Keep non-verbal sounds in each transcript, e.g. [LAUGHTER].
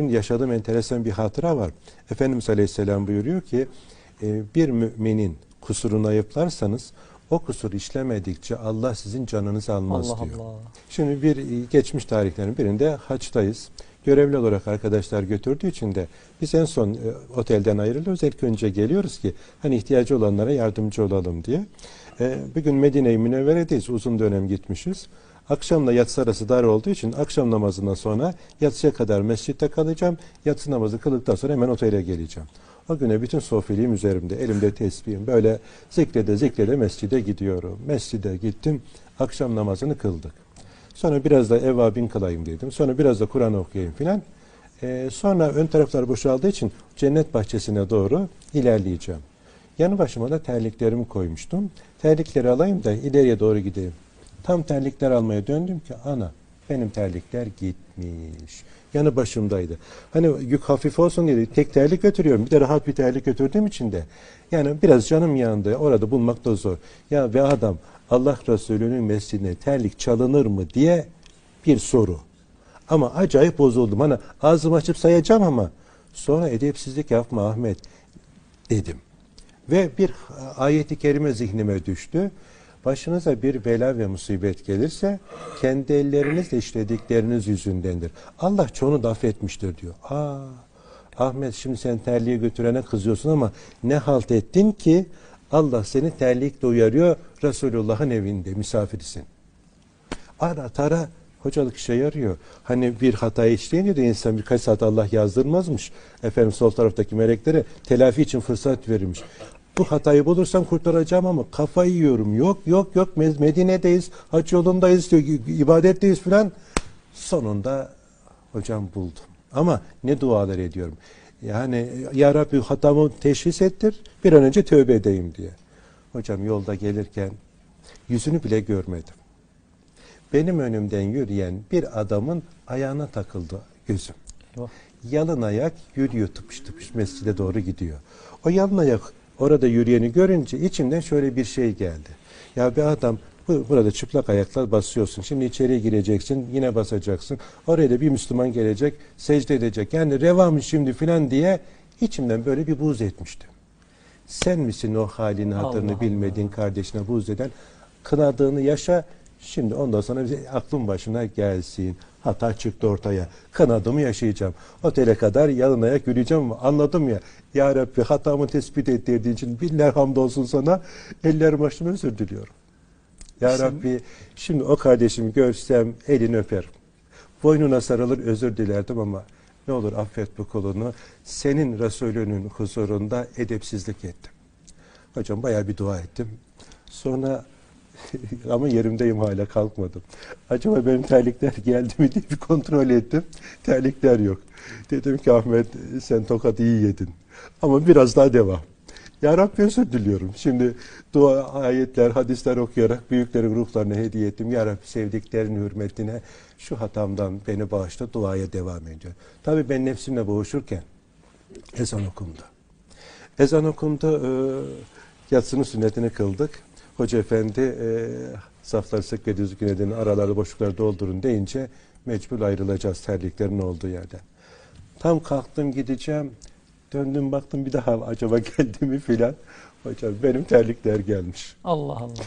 Şimdi yaşadığım enteresan bir hatıra var. Efendimiz Aleyhisselam buyuruyor ki e, bir müminin kusurunu ayıplarsanız o kusur işlemedikçe Allah sizin canınızı almaz Allah diyor. Allah. Şimdi bir e, geçmiş tarihlerin birinde haçtayız. Görevli olarak arkadaşlar götürdüğü için de biz en son e, otelden ayrılıyoruz. İlk önce geliyoruz ki hani ihtiyacı olanlara yardımcı olalım diye. E, bir gün Medine-i Münevvere'deyiz. Uzun dönem gitmişiz. Akşamla yatsı arası dar olduğu için akşam namazından sonra yatsıya kadar mescitte kalacağım. Yatsı namazı kıldıktan sonra hemen otele geleceğim. O güne bütün sofiliğim üzerimde. Elimde tesbihim. Böyle zikrede zikrede mescide gidiyorum. Mescide gittim. Akşam namazını kıldık. Sonra biraz da evvabin kılayım dedim. Sonra biraz da Kur'an okuyayım filan. Ee, sonra ön taraflar boşaldığı için cennet bahçesine doğru ilerleyeceğim. Yanı başıma da terliklerimi koymuştum. Terlikleri alayım da ileriye doğru gideyim. Tam terlikler almaya döndüm ki ana benim terlikler gitmiş. Yanı başımdaydı. Hani yük hafif olsun diye tek terlik götürüyorum. Bir de rahat bir terlik götürdüğüm için de. Yani biraz canım yandı. Orada bulmak da zor. Ya ve adam Allah Resulü'nün mescidine terlik çalınır mı diye bir soru. Ama acayip bozuldum. Hani ağzımı açıp sayacağım ama sonra edepsizlik yapma Ahmet dedim. Ve bir ayeti kerime zihnime düştü. Başınıza bir bela ve musibet gelirse kendi ellerinizle işledikleriniz yüzündendir. Allah çoğunu da affetmiştir diyor. Aa, Ahmet şimdi sen terliğe götürene kızıyorsun ama ne halt ettin ki Allah seni terlikle uyarıyor Resulullah'ın evinde misafirisin. Ara tara hocalık işe yarıyor. Hani bir hata işleyince de insan birkaç saat Allah yazdırmazmış. Efendim sol taraftaki meleklere telafi için fırsat verilmiş. Bu hatayı bulursam kurtaracağım ama kafayı yiyorum. Yok yok yok Medine'deyiz, hac yolundayız, diyor, ibadetteyiz filan. Sonunda hocam buldum. Ama ne dualar ediyorum. Yani ya Rabbi hatamı teşhis ettir, bir an önce tövbe edeyim diye. Hocam yolda gelirken yüzünü bile görmedim. Benim önümden yürüyen bir adamın ayağına takıldı gözüm. Eyvah. Yalın ayak yürüyor tıpış tıpış mescide doğru gidiyor. O yalın ayak orada yürüyeni görünce içimden şöyle bir şey geldi. Ya bir adam bu- burada çıplak ayaklar basıyorsun. Şimdi içeriye gireceksin yine basacaksın. Oraya da bir Müslüman gelecek secde edecek. Yani reva mı şimdi filan diye içimden böyle bir buğz etmişti. Sen misin o halini hatırını Allah bilmediğin kardeşine buğz eden? Kınadığını yaşa. Şimdi ondan sonra bize aklın başına gelsin. Hata çıktı ortaya. Kınadığımı yaşayacağım. Otele kadar yalın ayak yürüyeceğim ama anladım ya. Ya Rabbi hatamı tespit ettirdiğin için binler hamdolsun sana. Ellerim açtım özür diliyorum. Ya Şimdi- Rabbi şimdi o kardeşimi görsem elini öperim. Boynuna sarılır özür dilerdim ama ne olur affet bu kulunu. Senin Resulünün huzurunda edepsizlik ettim. Hocam bayağı bir dua ettim. Sonra [LAUGHS] ama yerimdeyim hala kalkmadım. Acaba benim terlikler geldi mi diye bir kontrol ettim. Terlikler yok. Dedim ki Ahmet sen tokat iyi yedin. Ama biraz daha devam. Ya Rabbi özür diliyorum. Şimdi dua, ayetler, hadisler okuyarak büyüklerin ruhlarına hediye ettim. Ya Rabbi sevdiklerin hürmetine şu hatamdan beni bağışla duaya devam ediyor. Tabii ben nefsimle boğuşurken ezan okundu. Ezan okundu. E, yatsının sünnetini kıldık. Hoca efendi e, safları sık ve düzgün edin, araları boşlukları doldurun deyince mecbur ayrılacağız terliklerin olduğu yerden. Tam kalktım gideceğim. Döndüm baktım bir daha acaba [LAUGHS] geldi mi filan. Hocam benim terlikler gelmiş. Allah Allah.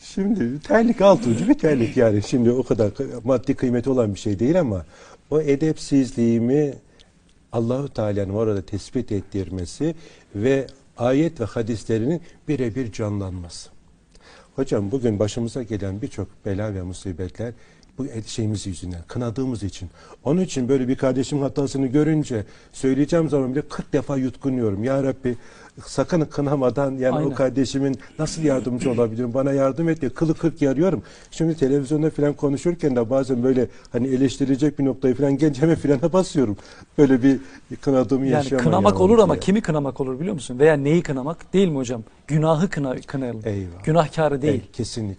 Şimdi terlik alt ucu bir terlik yani. Şimdi o kadar maddi kıymeti olan bir şey değil ama o edepsizliğimi Allahu Teala'nın orada tespit ettirmesi ve ayet ve hadislerinin birebir canlanması. Hocam bugün başımıza gelen birçok bela ve musibetler bu şeyimiz yüzünden, kınadığımız için. Onun için böyle bir kardeşim hatasını görünce söyleyeceğim zaman bile 40 defa yutkunuyorum. Ya Rabbi sakın kınamadan yani Aynen. o kardeşimin nasıl yardımcı olabilirim? Bana yardım et diye kılı kırk yarıyorum. Şimdi televizyonda falan konuşurken de bazen böyle hani eleştirilecek bir noktayı falan hemen frene basıyorum. Böyle bir kınadığımı Yani yaşayamayalım kınamak olur ama diye. kimi kınamak olur biliyor musun? Veya neyi kınamak? Değil mi hocam? Günahı kına, kınayalım. Eyvah. Günahkarı değil. Ey, kesinlikle.